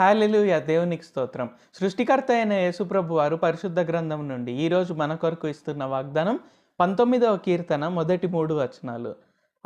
Hallelujah దేవునికి స్తోత్రం. సృష్టికర్త అయిన యేసుప్రభు వారు పరిశుద్ధ గ్రంథం నుండి ఈరోజు మన కొరకు ఇస్తున్న వాగ్దానం పంతొమ్మిదవ కీర్తన మొదటి మూడు వచనాలు.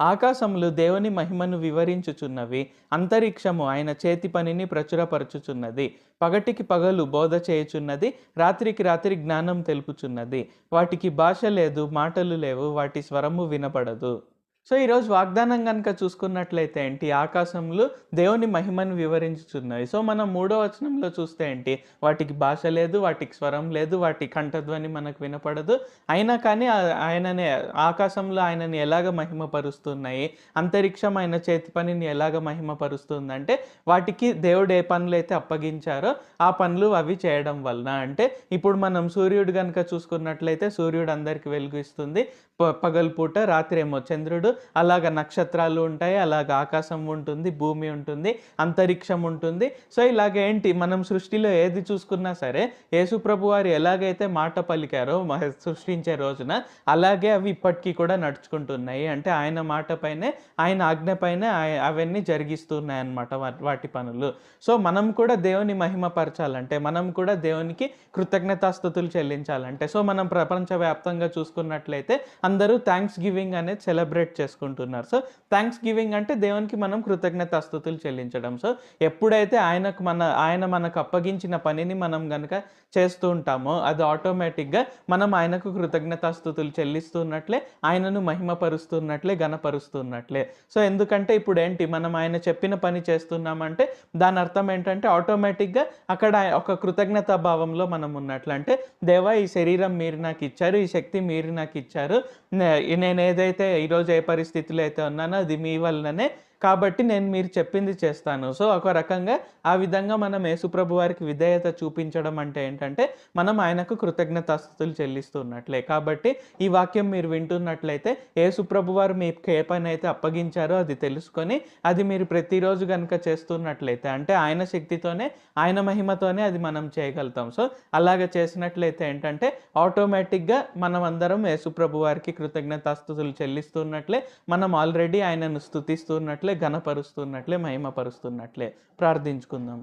ఆకాశములు దేవుని మహిమను వివరించుచున్నవి అంతరిక్షము ఆయన చేతి పనిని ప్రచురపరచుచున్నది పగటికి పగలు బోధ చేయుచున్నది రాత్రికి రాత్రి జ్ఞానం తెలుపుచున్నది. వాటికి భాష లేదు మాటలు లేవు వాటి స్వరము వినపడదు. సో ఈరోజు వాగ్దానం కనుక చూసుకున్నట్లయితే ఏంటి? ఆకాశంలో దేవుని మహిమను వివరించుతున్నాయి సో మనం మూడో వచనంలో చూస్తే ఏంటి? వాటికి భాష లేదు వాటికి స్వరం లేదు వాటి కంఠధ్వని మనకు వినపడదు. అయినా కానీ ఆయననే ఆయనని ఆకాశంలో ఆయనని ఎలాగ మహిమపరుస్తున్నాయి? అంతరిక్షం ఆయన చేతి పనిని ఎలాగ మహిమపరుస్తుందంటే వాటికి దేవుడు ఏ పనులు అయితే అప్పగించారో ఆ పనులు అవి చేయడం వలన. అంటే ఇప్పుడు మనం సూర్యుడు కనుక చూసుకున్నట్లయితే సూర్యుడు అందరికి వెలుగు ఇస్తుంది ప- పగలుపూట రాత్రి ఏమో చంద్రుడు అలాగ నక్షత్రాలు ఉంటాయి అలాగ ఆకాశం ఉంటుంది భూమి ఉంటుంది అంతరిక్షం ఉంటుంది. సో ఇలాగ ఏంటి? మనం సృష్టిలో ఏది చూసుకున్నా సరే యేసుప్రభు వారు ఎలాగైతే మాట పలికారో సృష్టించే రోజున అలాగే అవి ఇప్పటికీ కూడా నడుచుకుంటున్నాయి. అంటే ఆయన మాట పైనే ఆయన ఆజ్ఞ పైనే అవన్నీ జరిగిస్తున్నాయి అన్నమాట వాటి పనులు. సో మనం కూడా దేవుని మహిమపరచాలంటే మనం కూడా దేవునికి కృతజ్ఞతాస్థుతులు చెల్లించాలంటే సో మనం ప్రపంచవ్యాప్తంగా చూసుకున్నట్లయితే అందరూ థ్యాంక్స్ గివింగ్ అనేది సెలబ్రేట్ చేస్తారు. చేసుకుంటున్నారు. సో థ్యాంక్స్ గివింగ్ అంటే దేవునికి మనం కృతజ్ఞతాస్థుతులు చెల్లించడం. సో ఎప్పుడైతే ఆయనకు మన ఆయన మనకు అప్పగించిన పనిని మనం కనుక చేస్తూ ఉంటామో అది ఆటోమేటిక్గా మనం ఆయనకు కృతజ్ఞతాస్థుతులు చెల్లిస్తున్నట్లే ఆయనను మహిమపరుస్తున్నట్లే గణపరుస్తున్నట్లే. సో ఎందుకంటే ఇప్పుడు ఏంటి మనం ఆయన చెప్పిన పని చేస్తున్నామంటే దాని అర్థం ఏంటంటే ఆటోమేటిక్గా అక్కడ ఒక కృతజ్ఞతా భావంలో మనం ఉన్నట్లు. అంటే దేవా ఈ శరీరం మీరు నాకు ఇచ్చారు ఈ శక్తి మీరు నాకు ఇచ్చారు నే- నేను ఏదైతే ఈరోజు ఏ పరిస్థితులు అయితే ఉన్నానో అది మీ వల్లనే కాబట్టి నేను మీరు చెప్పింది చేస్తాను. సో ఒక రకంగా ఆ విధంగా మనం యేసుప్రభు వారికి విధేయత చూపించడం అంటే ఏంటంటే మనం ఆయనకు కృతజ్ఞతాస్థుతులు చెల్లిస్తున్నట్లే. కాబట్టి ఈ వాక్యం మీరు వింటున్నట్లయితే యేసుప్రభు వారు మీకు ఏ పని అయితే అప్పగించారో అది తెలుసుకొని అది మీరు ప్రతిరోజు కనుక చేస్తున్నట్లయితే అంటే ఆయన శక్తితోనే ఆయన మహిమతోనే అది మనం చేయగలుగుతాం. సో అలాగ చేసినట్లయితే ఏంటంటే ఆటోమేటిక్గా మనం అందరం యేసుప్రభు వారికి కృతజ్ఞతాస్థుతులు చెల్లిస్తున్నట్లే. మనం ఆల్రెడీ ఆయనను స్తుతిస్తున్నట్లే. ఘనపరుస్తున్నట్లే మహిమపరుస్తున్నట్లే ప్రార్థించుకుందాం.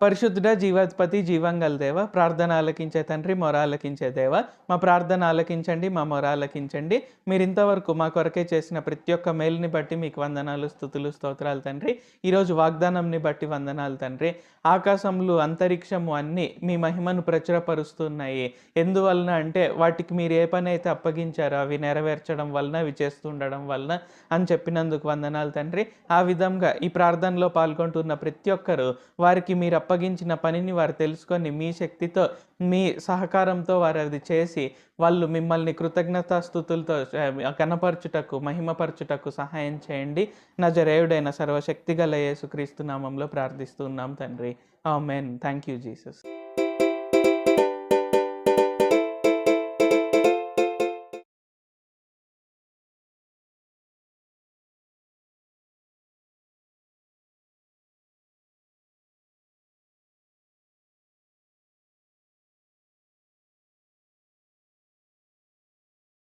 పరిశుద్ధుడ జీవాధిపతి జీవంగల దేవ ప్రార్థన ఆలకించే తండ్రి మొర ఆలకించే దేవ. మా ప్రార్థన ఆలకించండి మా మొర ఆలకించండి మీరు ఇంతవరకు మా కొరకే చేసిన ప్రతి ఒక్క మేలుని బట్టి మీకు వందనాలు స్థుతులు స్తోత్రాలు తండ్రి. ఈరోజు వాగ్దానంని బట్టి వందనాలు తండ్రి. ఆకాశంలో అంతరిక్షము అన్నీ మీ మహిమను ప్రచురపరుస్తున్నాయి. ఎందువలన అంటే వాటికి మీరు ఏ పని అయితే అప్పగించారో అవి నెరవేర్చడం వలన అవి చేస్తుండడం వలన అని చెప్పినందుకు వందనాలు తండ్రి. ఆ విధంగా ఈ ప్రార్థనలో పాల్గొంటున్న ప్రతి ఒక్కరూ వారికి మీరు అప్పగించిన పనిని వారు తెలుసుకొని మీ శక్తితో మీ సహకారంతో వారు అది చేసి వాళ్ళు మిమ్మల్ని కృతజ్ఞతాస్థుతులతో కనపరచుటకు మహిమపరచుటకు సహాయం చేయండి. నజరేయుడైన సర్వశక్తిగల యేసుక్రీస్తు నామంలో ప్రార్థిస్తున్నాం తండ్రి. ఆమెన్. Thank you Jesus.